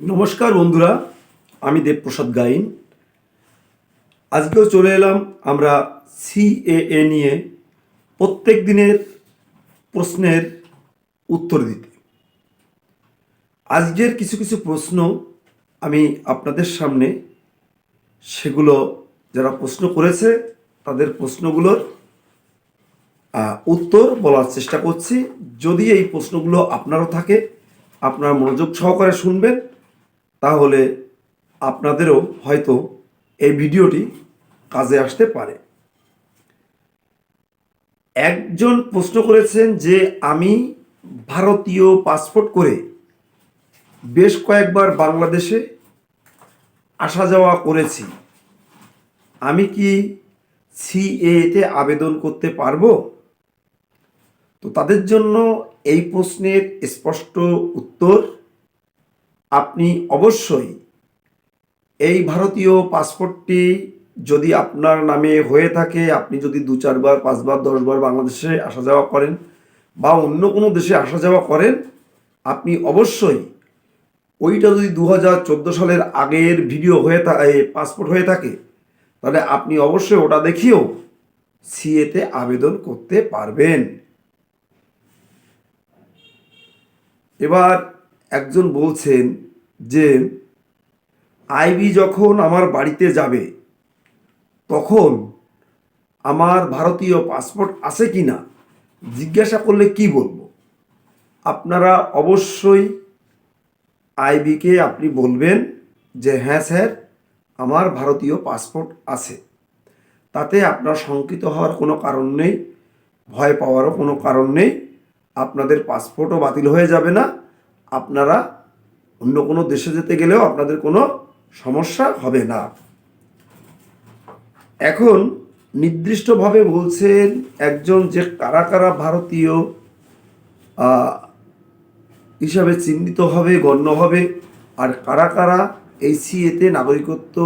নমস্কার বন্ধুরা, আমি দেবপ্রসাদ গাইন। আজকেও চলে এলাম আমরা সিএএ নিয়ে প্রত্যেক দিনের প্রশ্নের উত্তর দিতে। আজকের কিছু কিছু প্রশ্ন আমি আপনাদের সামনে, সেগুলো যারা প্রশ্ন করেছে, তাদের প্রশ্নগুলোর উত্তর বলার চেষ্টা করছি। যদি এই প্রশ্নগুলো আপনারও থাকে, আপনার মনোযোগ সহকারে শুনবেন তাহলে আপনাদেরও হয়তো এই ভিডিওটি কাজে আসতে পারে। একজন প্রশ্ন করেছেন যে আমি ভারতীয় পাসপোর্ট করে বেশ কয়েকবার বাংলাদেশে আসা যাওয়া করেছি। আমি কি সিএতে আবেদন করতে পারব? তো তাদের জন্য এই প্রশ্নের স্পষ্ট উত্তর আপনি অবশ্যই এই ভারতীয় পাসপোর্টটি যদি আপনার নামে হয়ে থাকে, আপনি যদি দু, চারবার, পাঁচবার, দশবার বাংলাদেশে আসা যাওয়া করেন বা অন্য কোনো দেশে আসা যাওয়া করেন, আপনি অবশ্যই ওইটা যদি দু হাজার চোদ্দ সালের আগের ভিডিও হয়ে থাকে পাসপোর্ট হয়ে থাকে, তাহলে আপনি অবশ্যই ওটা দেখিয়েও সিএতে আবেদন করতে পারবেন। এবার একজন বলছেন যে, আইবি যখন আমার বাড়িতে যাবে, তখন আমার ভারতীয় পাসপোর্ট আছে কি না, জিজ্ঞাসা করলে কি বলব? আপনারা অবশ্যই আইবিকে আপনি বলবেন যে হ্যাঁ স্যার, আমার ভারতীয় পাসপোর্ট আছে। তাতে আপনার শঙ্কিত হওয়ার কোনো কারণ নেই, ভয় পাওয়ারও কোনো কারণ নেই, আপনাদের পাসপোর্টও বাতিল হয়ে যাবে না। আপনারা অন্য কোনো দেশে যেতে গেলেও আপনাদের কোনো সমস্যা হবে না। এখন নির্দিষ্টভাবে বলছেন একজন যে কারা কারা ভারতীয় হিসাবে চিহ্নিত হবে, গণ্য হবে, আর কারা কারা এই সিএতে নাগরিকত্ব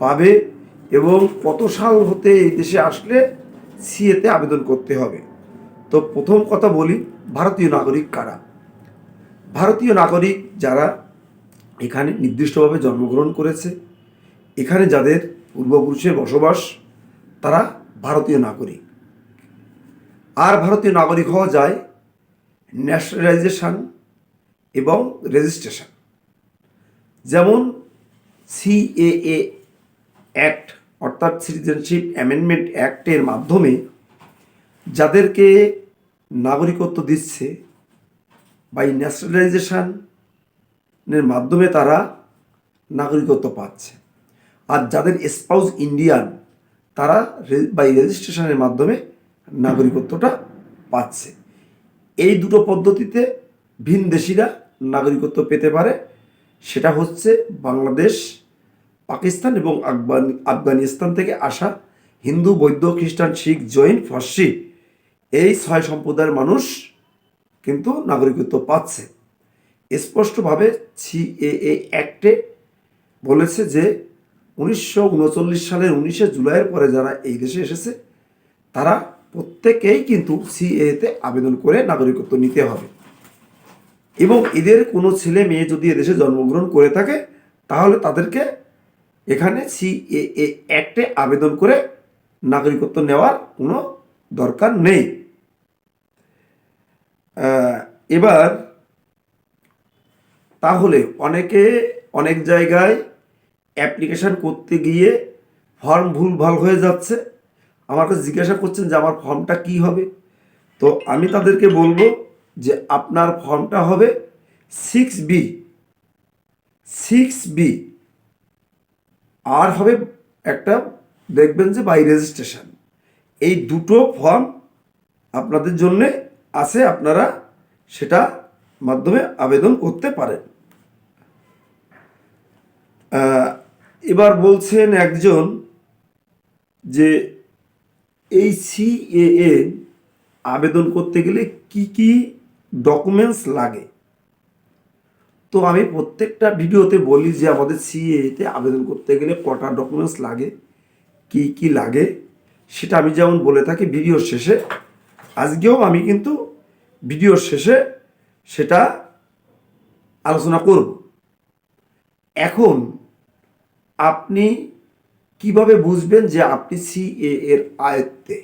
পাবে এবং কত সাল হতে এই দেশে আসলে সিএতে আবেদন করতে হবে। তো প্রথম কথা বলি, ভারতীয় নাগরিক কারা? ভারতীয় নাগরিক যারা এখানে নির্দিষ্টভাবে জন্মগ্রহণ করেছে, এখানে যাদের পূর্বপুরুষের বসবাস, তারা ভারতীয় নাগরিক। আর ভারতীয় নাগরিক হওয়া যায় ন্যাশনালাইজেশন এবং রেজিস্ট্রেশন। যেমন সিএএ অ্যাক্ট, অর্থাৎ সিটিজেনশিপ অ্যামেন্ডমেন্ট অ্যাক্টের মাধ্যমে যাদেরকে নাগরিকত্ব দিচ্ছে বা এই ন্যাশনালাইজেশনের মাধ্যমে তারা নাগরিকত্ব পাচ্ছে। আর যাদের স্পাউস ইন্ডিয়ান তারা বাই রেজিস্ট্রেশনের মাধ্যমে নাগরিকত্বটা পাচ্ছে। এই দুটো পদ্ধতিতে ভিনদেশিরা নাগরিকত্ব পেতে পারে। সেটা হচ্ছে বাংলাদেশ, পাকিস্তান এবং আফগান, আফগানিস্তান থেকে আসা হিন্দু, বৌদ্ধ, খ্রিস্টান, শিখ, জৈন, ফার্সি। এই ছয় সম্প্রদায়ের মানুষ কিন্তু নাগরিকত্ব পাচ্ছে। স্পষ্টভাবে সিএএ অ্যাক্টে বলেছে যে, উনিশশো উনচল্লিশ সালের উনিশে জুলাইয়ের পরে যারা এই দেশে এসেছে, তারা প্রত্যেকেই কিন্তু সিএতে আবেদন করে নাগরিকত্ব নিতে হবে। এবং এদের কোনো ছেলে মেয়ে যদি এদেশে জন্মগ্রহণ করে থাকে, তাহলে তাদেরকে এখানে সিএএ অ্যাক্টে আবেদন করে নাগরিকত্ব নেওয়ার কোনো দরকার নেই। এবার তাহলে অনেকে অনেক জায়গায় অ্যাপ্লিকেশান করতে গিয়ে ফর্ম ভুলভাল হয়ে যাচ্ছে। আমার কাছে জিজ্ঞাসা করছেন যে আমার ফর্মটা কি হবে? তো আমি তাদেরকে বলব যে আপনার ফর্মটা হবে সিক্স বি সিক্স বি আর হবে একটা, দেখবেন যে বাই রেজিস্ট্রেশন এই দুটো ফর্ম আপনাদের জন্যে আছে, আপনারা সেটা মাধ্যমে আবেদন করতে পারেন এবার বলছেন একজন যে এই সিএএ আবেদন করতে গেলে কি কি ডকুমেন্টস লাগে? তো আমি প্রত্যেকটা ভিডিওতে বলি যে আমাদের সিএতে আবেদন করতে গেলে কটা ডকুমেন্টস লাগে, কি কি লাগে, সেটা আমি যেমন বলে থাকি ভিডিওর শেষে। আজকেও আমি কিন্তু ভিডিওর শেষে সেটা আলোচনা করব। এখন আপনি কীভাবে বুঝবেন যে আপনি সিএ এর আয়ত্তে?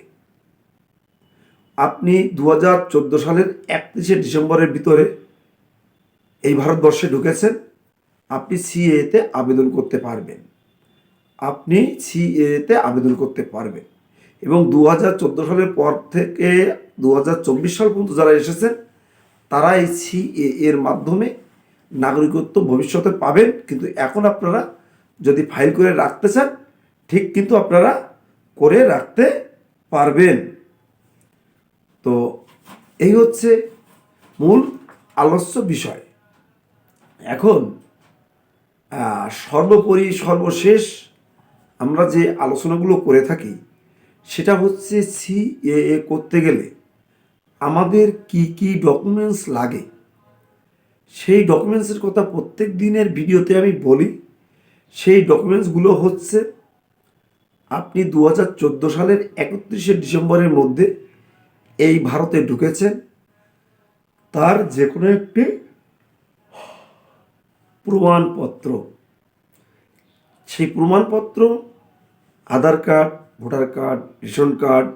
আপনি দু হাজার চোদ্দ সালের একত্রিশে ডিসেম্বরের ভিতরে এই ভারতবর্ষে ঢুকেছেন, আপনি সিএতে আবেদন করতে পারবেন। আপনি সিএতে আবেদন করতে পারবেন। এবং দু হাজার চোদ্দ সালের পর থেকে দু হাজার চব্বিশ সাল পর্যন্ত যারা এসেছেন তারা এই সিএ এর মাধ্যমে নাগরিকত্ব ভবিষ্যতে পাবেন। কিন্তু এখন আপনারা যদি ফাইল করে রাখতে চান, ঠিক কিন্তু আপনারা করে রাখতে পারবেন। তো এই হচ্ছে মূল আলস্য বিষয়। এখন সর্বোপরি, সর্বশেষ আমরা যে আলোচনাগুলো করে থাকি সেটা হচ্ছে সিএএ করতে গেলে আমাদের কি কি ডকুমেন্টস লাগে? সেই ডকুমেন্টসের কথা প্রত্যেক দিনের ভিডিওতে আমি বলি। সেই ডকুমেন্টসগুলো হচ্ছে আপনি দু হাজার চোদ্দ সালের একত্রিশে ডিসেম্বরের মধ্যে এই ভারতে ঢুকেছেন। তার যে কোনো একটি প্রমাণপত্র। সেই প্রমাণপত্র, Aadhaar card voter card, ration card,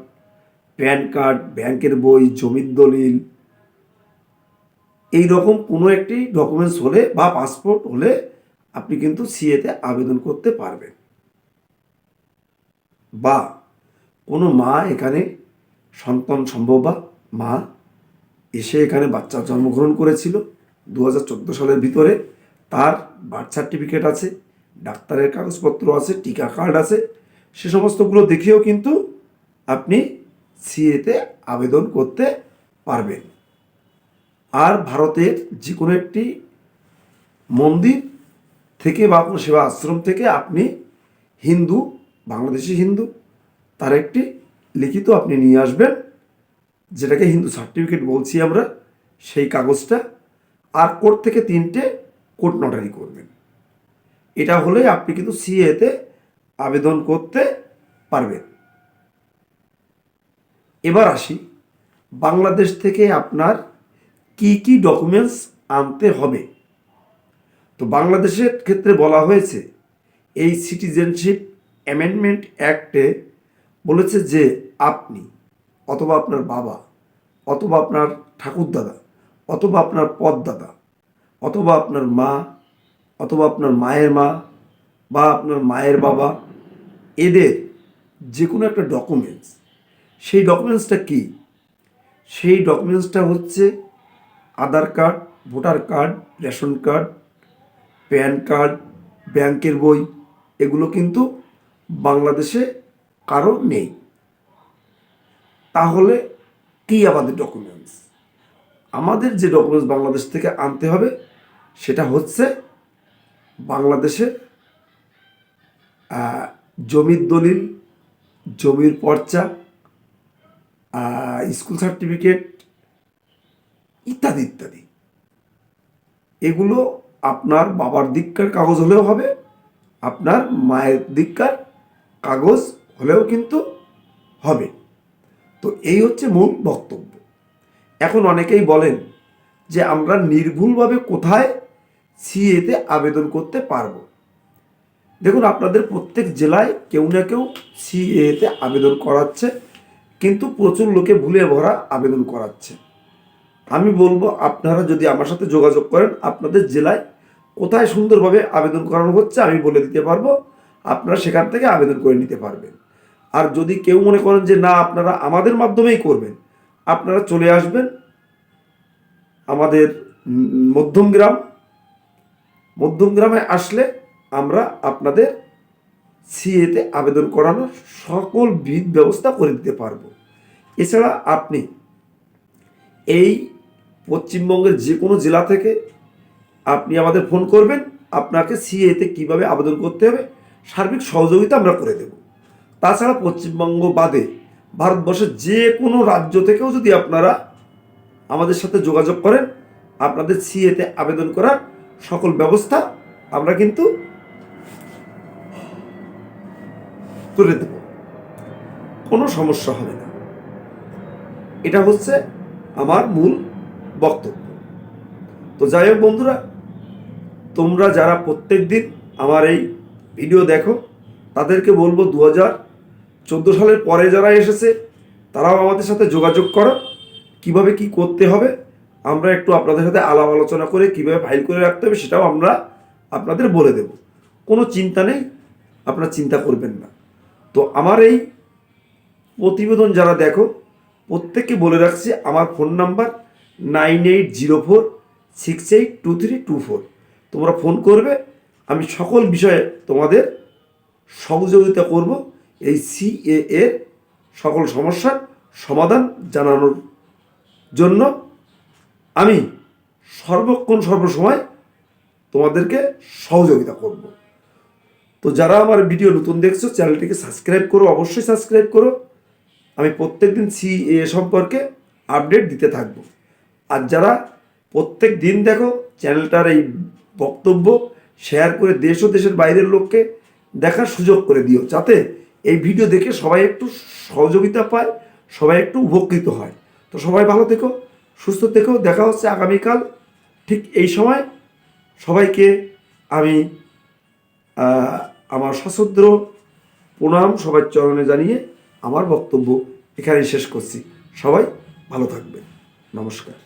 PAN card, ব্যাংকের বই, জমির দলিল, এই রকম কোনো একটি ডকুমেন্টস হলে বা পাসপোর্ট হলে আপনি কিন্তু সিএতে আবেদন করতে পারবেন। বা কোনো মা এখানে, সন্তান সম্ভব বা মা এসে এখানে বাচ্চা জন্মগ্রহণ করেছিল দু হাজার চোদ্দ সালের ভিতরে, তার বার্থ সার্টিফিকেট আছে, ডাক্তারের কাগজপত্র আছে, টিকা কার্ড আছে সে সমস্তগুলো দেখেও কিন্তু আপনি সিএতে আবেদন করতে পারবেন। আর ভারতের যে কোনো একটি মন্দির থেকে বা কোনো সেবা আশ্রম থেকে আপনি হিন্দু, বাংলাদেশি হিন্দু, তার একটি লিখিত আপনি নিয়ে আসবেন, যেটাকে হিন্দু সার্টিফিকেট বলছি আমরা, সেই কাগজটা, আর কোর্ট থেকে তিনটে কোর্ট নটারি করবেন। এটা হলে আপনি কিন্তু সিএতে আবেদন করতে পারবেন এবার আসি, বাংলাদেশ থেকে আপনার কি কি ডকুমেন্টস আনতে হবে? তো বাংলাদেশের ক্ষেত্রে বলা হয়েছে, এই সিটিজেনশিপ অ্যামেন্ডমেন্ট অ্যাক্টে বলেছে যে আপনি অথবা আপনার বাবা, অথবা আপনার ঠাকুরদাদা, অথবা আপনার পদদাদা, অথবা আপনার মা, অথবা আপনার মায়ের মা বা আপনার মায়ের বাবা এদের যে কোনো একটা ডকুমেন্টস সেই ডকুমেন্টসটা কি? সেই ডকুমেন্টসটা হচ্ছে Aadhaar card voter card ration card PAN card ব্যাংকের বই এগুলো কিন্তু বাংলাদেশে কারও নেই। তাহলে কি আমাদের ডকুমেন্টস আমাদের যে ডকুমেন্টস বাংলাদেশ থেকে আনতে হবে সেটা হচ্ছে বাংলাদেশের আহ, জমির দলিল, জমির পর্চা স্কুল সার্টিফিকেট ইত্যাদি ইত্যাদি। এগুলো আপনার বাবার দিককার কাগজ হলেও হবে, আপনার মায়ের দিককার কাগজ হলেও কিন্তু হবে। তো এই হচ্ছে মূল বক্তব্য। এখন অনেকেই বলেন যে আমরা নির্ভুলভাবে কোথায় সিএতে আবেদন করতে পারব। দেখুন, আপনাদের প্রত্যেক জেলায় কেউ না কেউ সিএতে আবেদন করাচ্ছে, কিন্তু প্রচুর লোকে ভুলে ভরা আবেদন করাচ্ছে। আমি বলব, আপনারা যদি আমার সাথে যোগাযোগ করেন, আপনাদের জেলায় কোথায় সুন্দরভাবে আবেদন করানো হচ্ছে আমি বলে দিতে পারব, আপনারা সেখান থেকে আবেদন করে নিতে পারবেন। আর যদি কেউ মনে করেন যে, না, আপনারা আমাদের মাধ্যমেই করবেন, আপনারা চলে আসবেন আমাদের মধ্যমগ্রাম মধ্যমগ্রামে আসলে আমরা আপনাদের সিএতে আবেদন করানোর সকল বিধ ব্যবস্থা করে দিতে পারব। এছাড়া আপনি এই পশ্চিমবঙ্গের যে কোনো জেলা থেকে আপনি আমাদের ফোন করবেন, আপনাকে সিএতে কীভাবে আবেদন করতে হবে, সার্বিক সহযোগিতা আমরা করে দেব। তাছাড়া পশ্চিমবঙ্গ বাদে ভারতবর্ষের যে কোনো রাজ্য থেকেও যদি আপনারা আমাদের সাথে যোগাযোগ করেন, আপনাদের সিএতে আবেদন করার সকল ব্যবস্থা আমরা কিন্তু করে দেব। কোনো সমস্যা হবে না। এটা হচ্ছে আমার মূল বক্তব্য। তো যাই হোক বন্ধুরা, তোমরা যারা প্রত্যেক দিন আমার এই ভিডিও দেখো, তাদেরকে বলব দু হাজার চোদ্দ সালের পরে যারা এসেছে, তারাও আমাদের সাথে যোগাযোগ করো। কীভাবে কি করতে হবে, আমরা একটু আপনাদের সাথে আলাপ আলোচনা করে কীভাবে ফাইল করে রাখতে হবে, সেটাও আমরা আপনাদের বলে দেব। কোনো চিন্তা নেই, আপনারা চিন্তা করবেন না। তো আমার এই প্রতিবেদন যারা দেখো, প্রত্যেককে বলে রাখছি, আমার phone number nine eight zero four six eight two three two four. তোমরা ফোন করবে, আমি সকল বিষয়ে তোমাদের সহযোগিতা করব, এই সিএ এর সকল সমস্যার সমাধান জানানোর জন্য। আমি সর্বক্ষণ সর্বসময় তোমাদেরকে সহযোগিতা করব। তো যারা আমার ভিডিও নতুন দেখছ, চ্যানেলটিকে সাবস্ক্রাইব করো, অবশ্যই সাবস্ক্রাইব করো। আমি প্রত্যেকদিন সি এ সম্পর্কে আপডেট দিতে থাকব। আর যারা প্রত্যেক দিন দেখো, চ্যানেলটার এই বক্তব্য শেয়ার করে দেশ ও দেশের বাইরের লোককে দেখার সুযোগ করে দিও, যাতে এই ভিডিও দেখে সবাই একটু সহযোগিতা পায়, সবাই একটু উপকৃত হয়। তো সবাই ভালো থেকো, সুস্থ থেকো, দেখা হচ্ছে আগামীকাল। ঠিক এই সময় সবাইকে আমি আমার সশুদ্র প্রণাম সবার চরণে জানিয়ে আমার বক্তব্য এখানেই শেষ করছি। সবাই ভালো থাকবেন। নমস্কার।